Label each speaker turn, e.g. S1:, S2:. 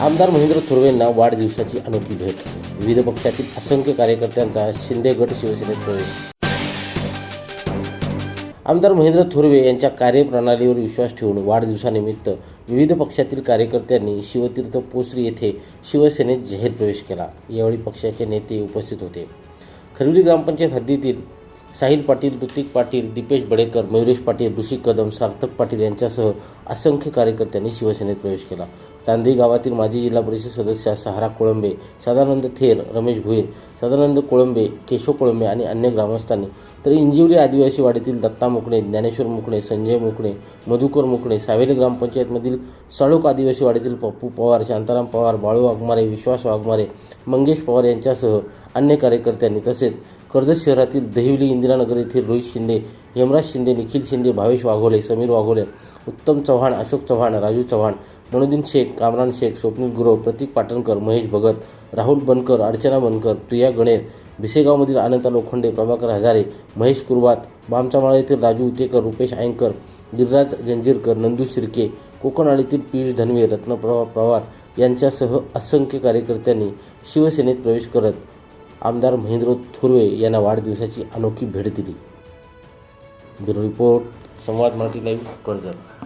S1: आमदार महेंद्र थोरवेंना वाढदिवसाची अनोखी भेट. विविध पक्षातील असंख्य कार्यकर्त्यांचा शिंदे गट शिवसेनेत प्रवेश. आमदार महेंद्र थोरवे यांच्या कार्यप्रणालीवर विश्वास ठेवून वाढदिवसानिमित्त विविध पक्षातील कार्यकर्त्यांनी शिवतीर्थ पोसरी येथे शिवसेनेत जाहीर प्रवेश केला. यावेळी पक्षाचे नेते उपस्थित होते. खरवली ग्रामपंचायत हद्दीतील साहिल पाटील ऋतिक पाटील दीपेश बडेकर मयुरेश पाटील ऋषी कदम सार्थक पाटील यांच्यासह असंख्य कार्यकर्त्यांनी शिवसेनेत प्रवेश केला. चांदी गावातील माजी जिल्हा परिषद सदस्य सहारा कोळंबे सदानंद थेर रमेश भुईर सदानंद कोळंबे केशव कोळंबे आणि अन्य ग्रामस्थांनी तर इंजिवली आदिवासी वाडीतील दत्ता मुकणे ज्ञानेश्वर मुकणे संजय मुकणे मधुकर मुकणे सावेली ग्रामपंचायतमधील साळोक आदिवासी वाडीतील पप्पू पवार शांताराम पवार बाळू वाघमारे विश्वास वाघमारे मंगेश पवार यांच्यासह अन्य कार्यकर्त्यांनी तसेच कर्जत शहरातील दहिवली इंदिरानगर येथील रोहित शिंदे हेमराज शिंदे निखिल शिंदे भावेश वाघोले समीर वाघोले उत्तम चव्हाण अशोक चव्हाण राजू चव्हाण मनोदीन शेख कामरान शेख स्वप्नील गुरव प्रतीक पाटणकर महेश भगत राहुल बनकर अर्चना बनकर प्रिया गणेर भिसेगावमधील अनंता लोखंडे प्रभाकर हजारे महेश कुरवात बामचामाळा येथील राजू उतेकर रुपेश आयंकर गिरिराज जंजीरकर नंदू शिर्के कोकणआळीतील पियुष धनवे रत्नप्रभा पवार यांच्यासह असंख्य कार्यकर्त्यांनी शिवसेनेत प्रवेश करत आमदार महेंद्र थोरवे यांना वाढदिवसाची अनोखी भेट दिली. Bureau report Samvad Marathi live Karjat.